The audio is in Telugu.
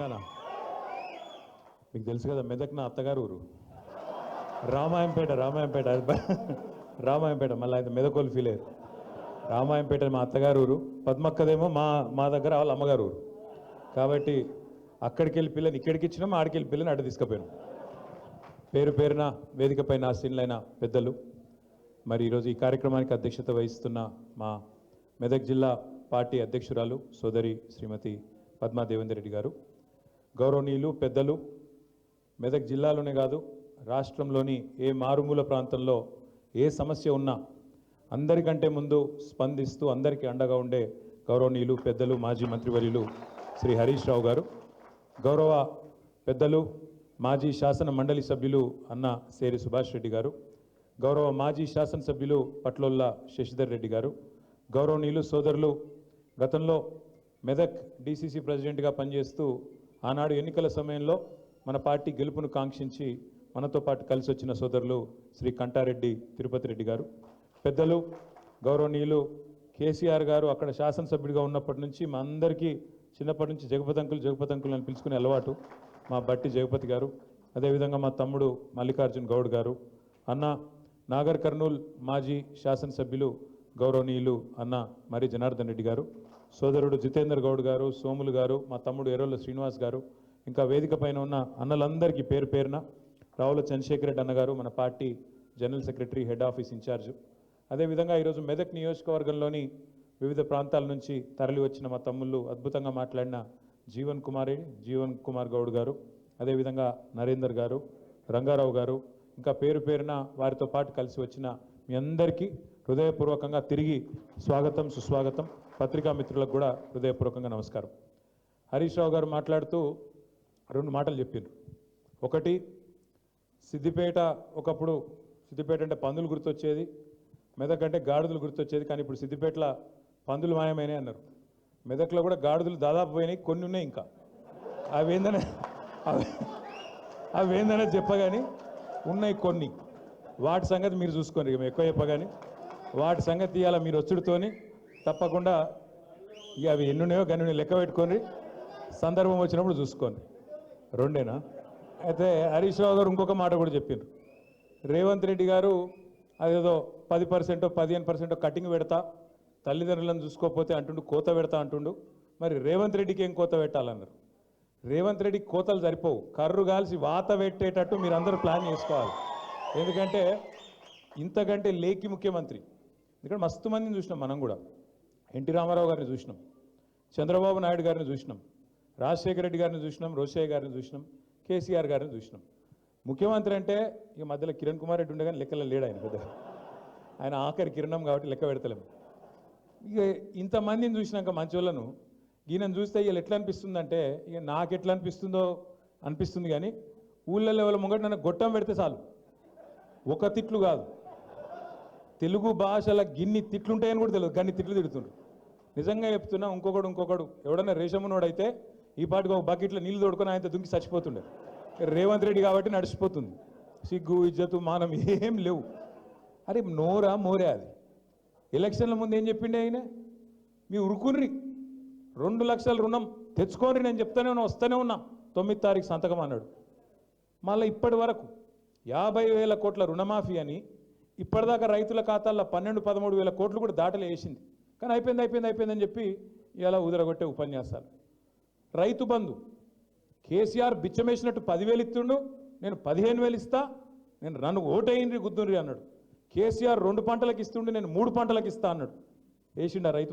తెలంగాణ. మీకు తెలుసు కదా మెదక్ నా అత్తగారు ఊరు రామాయంపేట రామాయంపేట రామాయంపేట మళ్ళీ అయితే మెదకోలు ఫీల్. అయ్యారు రామాయంపేట మా అత్తగారు ఊరు పద్మక్కదేమో మా మా దగ్గర వాళ్ళ అమ్మగారు ఊరు కాబట్టి అక్కడికి వెళ్ళి పిల్లని ఇక్కడికి ఇచ్చినాం ఆడికి వెళ్ళి పిల్లని అటు తీసుకుపోయాను. పేరు పేరున వేదికపై ఆసీనులైన పెద్దలు. మరి ఈరోజు ఈ కార్యక్రమానికి అధ్యక్షత వహిస్తున్న మా మెదక్ జిల్లా పార్టీ అధ్యక్షురాలు సోదరి శ్రీమతి పద్మా దేవేందర్ రెడ్డి గారు. గౌరవనీయులు పెద్దలు మెదక్ జిల్లాలోనే కాదు రాష్ట్రంలోని ఏ మారుమూల ప్రాంతంలో ఏ సమస్య ఉన్నా అందరికంటే ముందు స్పందిస్తూ అందరికీ అండగా ఉండే గౌరవనీయులు పెద్దలు మాజీ మంత్రివర్యులు శ్రీ హరీష్ రావు గారు గౌరవ పెద్దలు మాజీ శాసన మండలి సభ్యులు అన్న సేరి సుభాష్ రెడ్డి గారు గౌరవ మాజీ శాసనసభ్యులు పట్లొల్ల శశిధర్ రెడ్డి గారు గౌరవనీయులు సోదరులు గతంలో మెదక్ డీసీసీ ప్రెసిడెంట్గా పనిచేస్తూ ఆనాడు ఎన్నికల సమయంలో మన పార్టీ గెలుపును కాంక్షించి మనతో పాటు కలిసి వచ్చిన సోదరులు శ్రీ కంటారెడ్డి తిరుపతి రెడ్డి గారు. పెద్దలు గౌరవనీయులు కేసీఆర్ గారు అక్కడ శాసనసభ్యుడిగా ఉన్నప్పటి నుంచి మా అందరికీ చిన్నప్పటి నుంచి జగపతంకులు జగపతంకులు అని పిలుచుకునే అలవాటు మా బట్టి జగపతి గారు. అదేవిధంగా మా తమ్ముడు మల్లికార్జున్ గౌడ్ గారు. అన్న నాగర్ కర్నూల్ మాజీ శాసనసభ్యులు గౌరవనీయులు అన్న మరి జనార్దన్ రెడ్డి గారు. సోదరుడు జితేందర్ గౌడ్ గారు సోములు గారు మా తమ్ముడు ఎర్రల శ్రీనివాస్ గారు ఇంకా వేదిక పైన ఉన్న అన్నలందరికీ పేరు పేరున రావుల చంద్రశేఖర్ రెడ్డి అన్నగారు మన party general secretary head office incharge. అదేవిధంగా ఈరోజు మెదక్ నియోజకవర్గంలోని వివిధ ప్రాంతాల నుంచి తరలి వచ్చిన మా తమ్ముళ్ళు అద్భుతంగా మాట్లాడిన జీవన్ కుమారి జీవన్ కుమార్ గౌడ్ గారు అదేవిధంగా నరేందర్ గారు రంగారావు గారు ఇంకా పేరు పేరున వారితో పాటు కలిసి వచ్చిన మీ అందరికీ హృదయపూర్వకంగా తిరిగి స్వాగతం సుస్వాగతం. పత్రికా మిత్రులకు కూడా హృదయపూర్వకంగా నమస్కారం. హరీష్ రావు గారు మాట్లాడుతూ రెండు మాటలు చెప్పిండ్రు. ఒకటి సిద్దిపేట ఒకప్పుడు సిద్దిపేట అంటే పందులు గుర్తొచ్చేది మెదక్ అంటే గాడిదలు గుర్తొచ్చేది కానీ ఇప్పుడు సిద్దిపేటలో పందులు మాయమైనాయి అన్నారు. మెదక్లో కూడా గాడిదలు దాదాపు పోయినాయి కొన్ని ఉన్నాయి ఇంకా. అవి ఏందనే అవి అవి ఏందనే చెప్పగాని ఉన్నాయి కొన్ని. వాటి సంగతి మీరు చూసుకోండి మేము ఎక్కువ చెప్పగాని. వాటి సంగతి ఇవాళ మీరు వచ్చుడుతోని తప్పకుండా ఇక అవి ఎన్నున్నాయో గన్ని లెక్క పెట్టుకొని సందర్భం వచ్చినప్పుడు చూసుకోండి. రెండేనా? అయితే హరీష్ రావు గారు ఇంకొక మాట కూడా చెప్పిండ్రు. రేవంత్ రెడ్డి గారు అదేదో పది పర్సెంటో పదిహేను పర్సెంటో కటింగ్ పెడతా తల్లిదండ్రులను చూసుకోకపోతే అంటుండు కోత పెడతా అంటుండు. మరి రేవంత్ రెడ్డికి ఏం కోత పెట్టాలన్నారు? రేవంత్ రెడ్డికి కోతలు సరిపోవు. కర్రు కాల్సి వాత పెట్టేటట్టు మీరు అందరూ ప్లాన్ చేసుకోవాలి. ఎందుకంటే ఇంతకంటే లేకి ముఖ్యమంత్రి. ఎందుకంటే మస్తు మందిని చూసినాం మనం కూడా. ఎన్టీ రామారావు గారిని చూసినాం. చంద్రబాబు నాయుడు గారిని చూసినాం. రాజశేఖర రెడ్డి గారిని చూసినాం. రోషయ్య గారిని చూసినాం. కేసీఆర్ గారిని చూసినాం. ముఖ్యమంత్రి అంటే ఇక మధ్యలో కిరణ్ కుమార్ రెడ్డి ఉండగానే లెక్కలో లేడు ఆయన పెద్ద. ఆయన ఆఖరి కిరణం కాబట్టి లెక్క పెడతలేము ఇక ఇంతమందిని చూసినాక మంచోళ్ళను ఈయనను చూస్తే వీళ్ళు ఎట్లా అనిపిస్తుందంటే ఇక నాకు ఎట్లా అనిపిస్తుందో అనిపిస్తుంది కానీ ఊళ్ళల్లో వాళ్ళ ముంగట నన్ను గొట్టం పెడితే చాలు. ఒక తిట్లు కాదు. తెలుగు భాషల గిన్ని తిట్లుంటాయని కూడా తెలియదు. గన్ని తిట్లు తిడుతుండ్రు. నిజంగా చెప్తున్నా ఇంకొకడు ఇంకొకడు ఎవడన్నా రేషమునోడైతే ఈ పాటికి ఒక బకెట్లో నీళ్ళు తోడుకొని ఆయనతో దుంకి చచ్చిపోతుండే. రేవంత్ రెడ్డి కాబట్టి నడిచిపోతుంది. సిగ్గు ఇజ్జతు మానం ఏం లేవు. అరే నోరా మోరే అది. ఎలక్షన్ల ముందు ఏం చెప్పిండే ఆయన? మీ ఉరుకుర్రి. రెండు లక్షల రుణం తెచ్చుకోని నేను చెప్తానే ఉన్నా వస్తూనే ఉన్నా. తొమ్మిది తారీఖు సంతకం అన్నాడు. మళ్ళీ ఇప్పటి వరకు యాభై వేల కోట్ల రుణమాఫీ అని ఇప్పటిదాకా రైతుల ఖాతాల్లో పన్నెండు పదమూడు వేల కోట్లు కూడా దాటలు వేసింది. కానీ అయిపోయింది అయిపోయింది అయిపోయిందని చెప్పి ఇలా ఉదరగొట్టే ఉపన్యాసాలు. రైతు బంధు కేసీఆర్ బిచ్చమేసినట్టు పదివేలు ఇస్తుండు నేను పదిహేను వేలు ఇస్తా నేను నన్ను ఓటేయండి గుద్దుండ్రి అన్నాడు. కేసీఆర్ రెండు పంటలకు ఇస్తుండు నేను మూడు పంటలకు ఇస్తా అన్నాడు. వేసిండు ఆ రైతు